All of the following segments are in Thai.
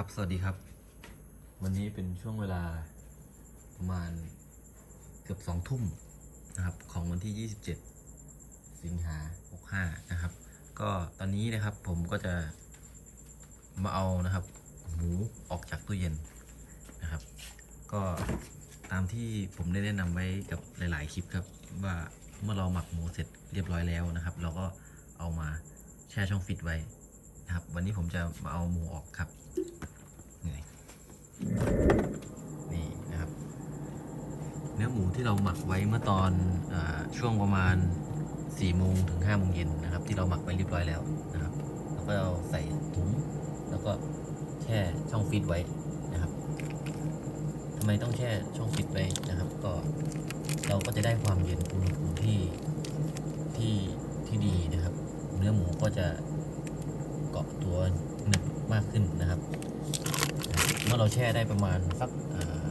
ครับ สวัสดีครับ วันนี้เป็นช่วงเวลาประมาณเกือบสองทุ่มนะครับ ของวันที่ 27 สิงหา65 นะครับ ก็ตอนนี้นะครับผมก็จะมาเอานะครับ หมูออกจากตู้เย็นนะครับ ก็ตามที่ผมได้แนะนำไว้กับหลาย ๆ คลิปครับ ว่าเมื่อเราหมักหมูเสร็จเรียบร้อยแล้วนะครับ เราก็เอามาแช่ช่องฟิตไว้นะครับ วันนี้ผมจะมาเอาหมูออกครับ นี่นี่นะครับ เนื้อหมูที่เราหมักไว้เมื่อตอนอช่วงประมาณ4โมงถึง5โมงเย็นนะครับ ที่เราหมักไว้เรียบร้อยแล้วนะครับแล้วก็เอาใส่ถุงแล้วก็แช่ช่องฟิตไว้นะครับทำไมต้องแช่ช่องฟิตไว้นะครับ ก็เราก็จะได้ความเย็นอุณหภูมิที่ที่ที่ดีนะครับ เนื้อหมูก็จะเกาะตัวหนึบมากขึ้นนะครับ เมื่อเราแช่ได้ประมาณสักอ่า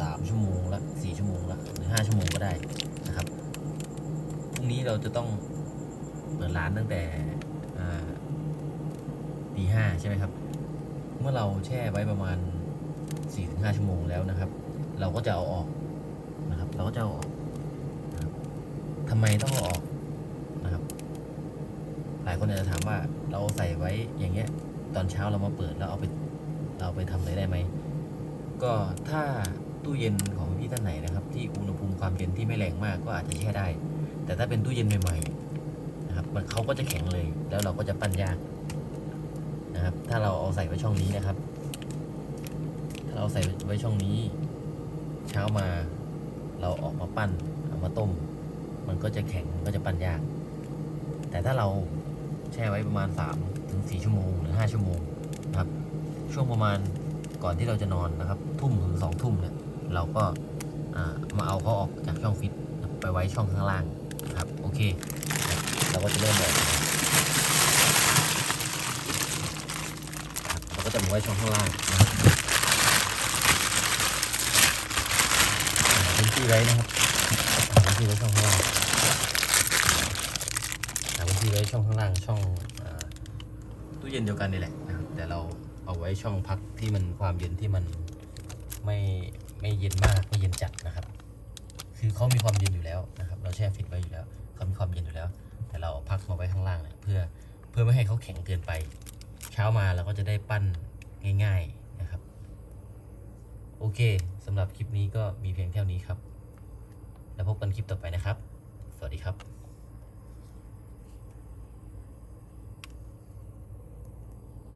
สามชั่วโมงละสี่ชั่วโมงละหรือห้าชั่วโมงก็ได้นะครับพรุ่งนี้เราจะต้องเปิดร้านตั้งแต่ตีห้าใช่ไหมครับ เมื่อเราแช่ไว้ประมาณสี่ถึงห้าชั่วโมงแล้วนะครับ เราก็จะเอาออกนะครับ เราก็จะเอาออกนะทำไมต้องเอาออกนะครับ หลายคนอาจจะถามว่าเราใส่ไว้อย่างเงี้ย ตอนเช้าเรามาเปิดแล้วเอาไปเราไปทำอะไรได้ไหมก็ถ้า ตู้เย็นของพี่ท่านไหนนะครับ ที่อุณหภูมิความเย็นที่ไม่แรงมากก็อาจจะแช่ได้ แต่ถ้าเป็นตู้เย็นใหม่ๆนะครับมันเขาก็จะแข็งเลย แล้วเราก็จะปั้นยากนะครับ ถ้าเราเอาใส่ไว้ช่องนี้นะครับ ถ้าเราใส่ไว้ช่องนี้ เช้ามาเราออกมาปั้นเอามาต้ม มันก็จะแข็งมันก็จะปั้นยาก แต่ถ้าเราแช่ไว้ประมาณ3ถึง4ชั่วโมงหรือ 5 ชั่วโมงนะครับ ช่วงประมาณก่อนที่เราจะนอนนะครับ ทุ่มถึงสองทุ่มเนี่ย เราก็ามาเอาเขาออกจากช่องฟิตไปไว้ช่องข้างล่างครับโอเค เราก็จะเริ่มออกครับเราก็จะมาไว้ช่องข้างล่างนะครับหาพื้นที่ไว้นะครับหาพื้นที่ไว้ช่องข้างล่างหาพื้นที่ไว้ช่องข้างล่างช่องอตู้เย็นเดียวกันนี่แหละนะครับแต่เราเอาไว้ช่องพักที่มันความเย็นที่มันไม่ ไม่เย็นมากไม่เย็นจัดนะครับ คือเขามีความเย็นอยู่แล้วนะครับ เราแช่ฟิตไว้อยู่แล้วเขามีความเย็นอยู่แล้ว แต่เราพักมาไว้ข้างล่างเนี่ยเพื่อเพื่อไม่ให้เขาแข็งเกินไป เช้ามาเราก็จะได้ปั้นง่าย ๆนะครับ โอเคสำหรับคลิปนี้ก็มีเพียงเท่านี้ครับ แล้วพบกันคลิปต่อไปนะครับ สวัสดีครับ